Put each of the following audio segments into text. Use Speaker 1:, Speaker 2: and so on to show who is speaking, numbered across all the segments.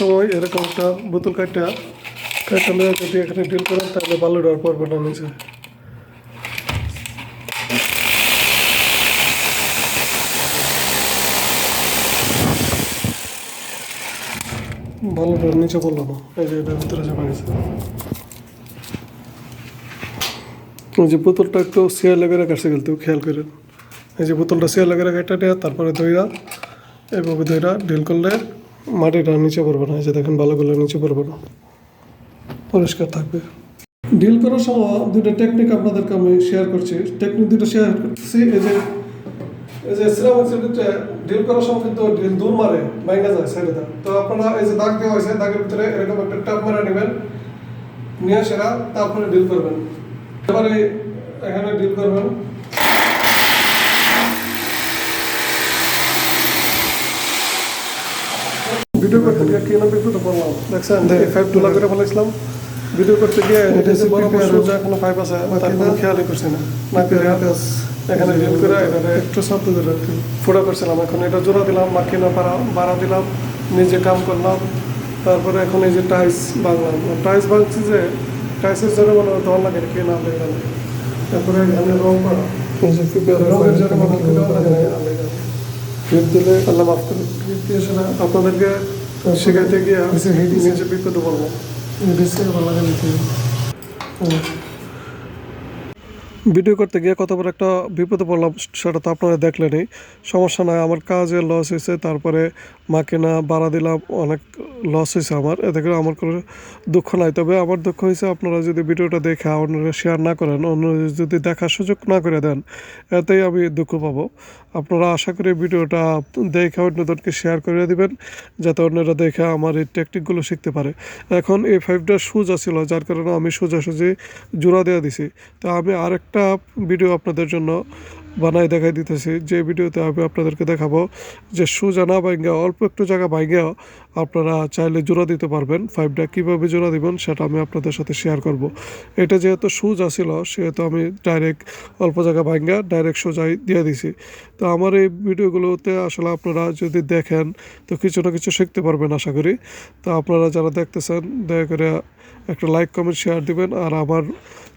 Speaker 1: সময় এরকম একটা বোতল কাটটা নিয়ে যদি এখানে ডিল করেন, তাহলে ভালো দেওয়ার পর না নিচে ভালো দেওয়ার নিচে পড়ল না, এই যে এটার ভিতরে যাবে গেছে। ওই যে বোতলটা একটু শেয়ার লেগে রাখাচ্ছে কিন্তু খেয়াল করেন। এই যে বোতলটা শেয়ার লেগে রাখা, এটা তারপরে দইরা এভাবে দইরা ডিল করলে মাটিটা নিচে পড়বে না যে দেখেন করলে নিচে পড়বে না। পরিষ্কার থাকবে। ডিল করার সময় দুটো টেকনিক আপনাদেরকে আমি শেয়ার করছি। টেকনিক দুটো শেয়ার করছি এই যে এই যে সিরামিক সেটটা ডিল করার সময় কিন্তু ডিল দূর মারে, ভেঙে যায় সাইডে তো। আপনারা এই যে দাগ দেওয়া হয়েছে, দাগের ভিতরে এরকম একটা টাপ মারা নেবেন, নিয়ে সেরা তারপরে ডিল করবেন। এবারে এখানে ডিল করবেন। ভিডিও করতে গিয়ে কি না বিপদ পড়লাম দেখছেন ফাইভ ডলার করে ফেলাইছিলাম ভিডিও করতে গিয়ে বড় বড় সোজা কোনো ফাইভ আছে তার কোনো খেয়ালই করছি না। না করে এখানে ডিল করে এখানে একটু শব্দ রাখতে ফোটা করছিলাম এখন। এটা জোড়া দিলাম বাকি না পারা বাড়া দিলাম নিজে কাম করলাম। তারপরে এখন এই যে টাইস বাংলাম টাইস ভাঙছি যে টাইসের জন্য মনে হয় দল লাগে কে না লাগে তারপরে এখানে রং করা। রঙের জন্য মনে হয় দেওয়া লাগে না আলাদা। ফির দিলে আল্লাহ মাফ করে ফির দিয়ে সেটা আপনাদেরকে শেখাতে গিয়ে নিজে বিপদে বলব বেশি ভালো লাগে ভিডিও করতে গিয়ে কত বড় একটা বিপদে পড়লাম সেটা তো আপনারা দেখলেনই। সমস্যা নয় আমার কাজে লস হয়েছে তারপরে মাকে না বাড়া দিলাম, অনেক লস হয়েছে আমার। এতে করে আমার কোনো দুঃখ নাই। তবে আমার দুঃখ হয়েছে আপনারা যদি ভিডিওটা দেখে অন্যরা শেয়ার না করেন অন্য যদি দেখার সুযোগ না করে দেন, এতেই আমি দুঃখ পাবো। আপনারা আশা করি ভিডিওটা দেখে অন্যদেরকে শেয়ার করে দিবেন, যাতে অন্যরা দেখে আমার এই টেকনিকগুলো শিখতে পারে। এখন এই ফাইভটা সোজা ছিল, যার কারণে আমি সোজাসুজি জোড়া দেওয়া দিছি। তো আমি আরেকটা ভিডিও আপনাদের জন্য বানাই দেখাই দিতেছি। যে ভিডিওতে আমি আপনাদেরকে দেখাবো যে সোজা না ভাঙ্গা অল্প একটু জায়গা ভাঙ্গেও আপনারা চাইলে জোড়া দিতে পারবেন। ফাইভটা কীভাবে জোড়া দিবেন সেটা আমি আপনাদের সাথে শেয়ার করব। এটা যেহেতু সোজা ছিল, সেহেতু আমি ডাইরেক্ট অল্প জায়গা ভাঙ্গা ডাইরেক্ট সোজাই দিয়ে দিছি। তো আমার এই ভিডিওগুলোতে আসলে আপনারা যদি দেখেন, তো কিছু না কিছু শিখতে পারবেন আশা করি। তো আপনারা যারা দেখতেছেন, দয়া করে একটা লাইক কমেন্ট শেয়ার দিবেন। আর আমার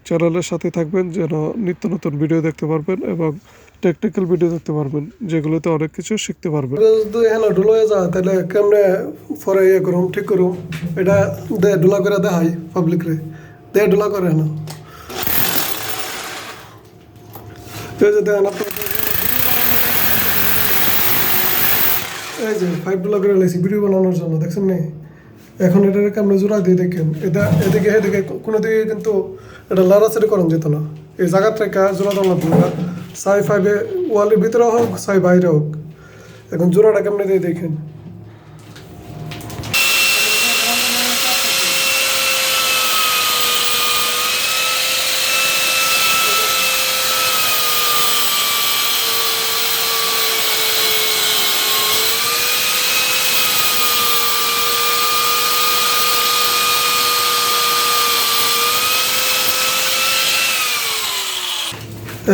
Speaker 1: চ্যানেলের সাথে থাকবেন যেন নিত্য নতুন ভিডিও দেখতে পারবেন এবং টেকনিক্যাল ভিডিও দেখতে পারবেন, যেগুলোতে অনেক কিছু শিখতে পারবেন। যদি এখানে ঢুলো হয়ে যায় তাহলে কেমনে পরে ইয়ে করুম, ঠিক করুম? এটা দে ঢুলা করে দেখাই পাবলিক রে। দে ঢুলা করে না। এই যে এই যে ফাইভ ডলার করে লাইছি ভিডিও বানানোর জন্য, দেখছেন নি? এখন এটাকে কেমন জোড়া দিয়ে দেখেন? এটা এদিকে এদিকে, কোনো দিকে কিন্তু এটা লাড়াচাড়ি করেন যেত না। এই জায়গার থেকে জোড়া দেওয়া লাগবে? সাই ফাইভে ওয়ালের ভিতরে হোক সাই বাইরে হোক। এখন জোড়াটা কেমনে দিয়ে দেখেন?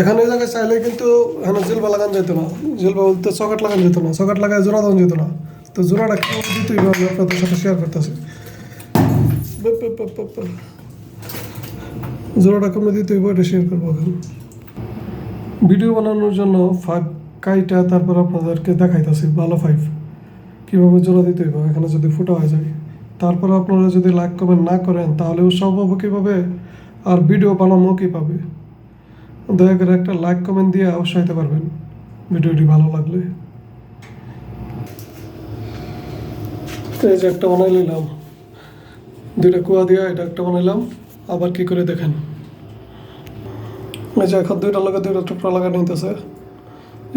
Speaker 1: এখানে জায়গায় চাইলে কিন্তু এখানে জিলবা লাগান যেত না। জিলবা বলতে সকেট লাগান যেত না। সকেট লাগায় জোড়া দেওয়া যেত না। তো জোড়াটা কেউ দিতেই আমি আপনাদের সাথে শেয়ার করতেছি। জোড়াটা কেমন দিতে হইব এটা শেয়ার করব এখন। ভিডিও বানানোর জন্য ফাইভ কাইটা তারপর আপনাদেরকে দেখাইতেছি ভালো ফাইভ কীভাবে জোড়া দিতে হইব এখানে যদি ফুটা হয়ে যায়। তারপর আপনারা যদি লাইক কমেন্ট না করেন, তাহলে উৎসাহ পাবো কীভাবে? আর ভিডিও বানানো কীভাবে? দয়া করে একটা লাইক কমেন্ট দিয়ে উৎসাহিত পারবেন। ভিডিওটি ভালো লাগলে। এই যে একটা বানাই নিলাম। দুইটা কুয়া দিয়ে এটা একটা বানাইলাম। আবার কি করে দেখেন? এই যে এখন দুইটা লাগা দুইটা টুকরা লাগা নিতেছে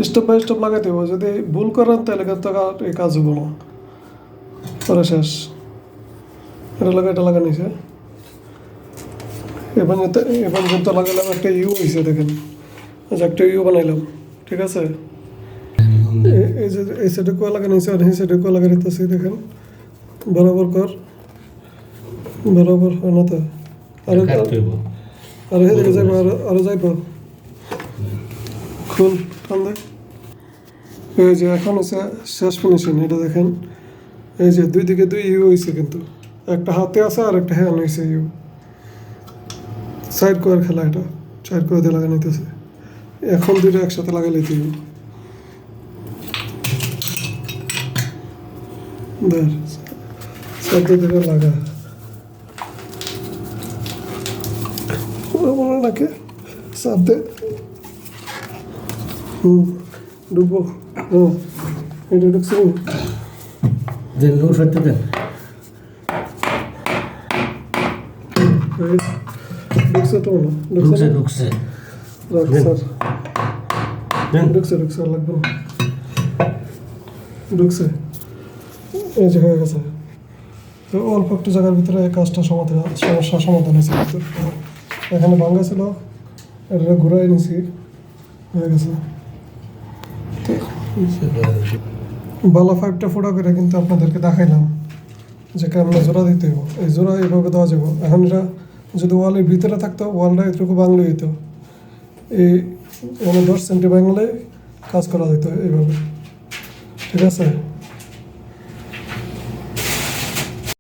Speaker 1: স্টেপ বাই স্টেপ লাগাইতে হবে যদি ভুল করেন তাহলে কিন্তু এই কাজ হব না। পরে শেষ। এটা লাগা এটা লাগা নিছে এবার যেতে এবার যেতে লাগালাম একটা ইউ হয়েছে দেখেন। যে একটা ইউ বানাইলাম ঠিক আছে? এই যে এই সাইডে কোয়া লাগানো হয়েছে আর এই সাইডে কোয়া লাগানো দেখেন। বরাবর কর। বরাবর হয় না তো? আরও আরও এদিকে যাইব আরও আরও যাইব। খুল টান দেখ। এই যে এখন হচ্ছে শেষ ফিনিশিং এটা দেখেন। এই যে দুই দিকে দুই ইউ হয়েছে কিন্তু। একটা হাতে আছে আর একটা হ্যান্ড হয়েছে ইউ সাইড করার খেলা এটা। সাইড করে দিয়ে লাগা নিতেছে। এখন দুটো একসাথে লাগাইলে তুই ধর সাইড দুটো লাগা। মনে চাপ দে। হুম ডুবো। হুম এটা ঢুকছে
Speaker 2: দেন নূর ফেলতে দেন
Speaker 1: এই, ঢুকছে তো না ঢুকছে
Speaker 2: ঢুকছে
Speaker 1: স্যার ঢুকছে ঢুকছে লাগবে না ঢুকছে এই যে হয়ে গেছে। তো অল্প একটু জায়গার ভিতরে এই কাজটা সমাধান সমস্যার সমাধান হয়েছে। এখানে ভাঙ্গা ছিল এটা ঘুরাই নিছি। হয়ে গেছে। বালা ফাইভটা ফোটা করে কিন্তু আপনাদেরকে দেখাইলাম যে কেমন জোড়া দিতে হবে এই জোড়া এইভাবে দেওয়া যাবে। এখন এটা যদি ওয়ালের ভিতরে থাকতো ওয়ালটা এতটুকু বাংলা হইতো। এই মানে দশ সেন্টি বাংলায় কাজ করা যেত এইভাবে। ঠিক আছে?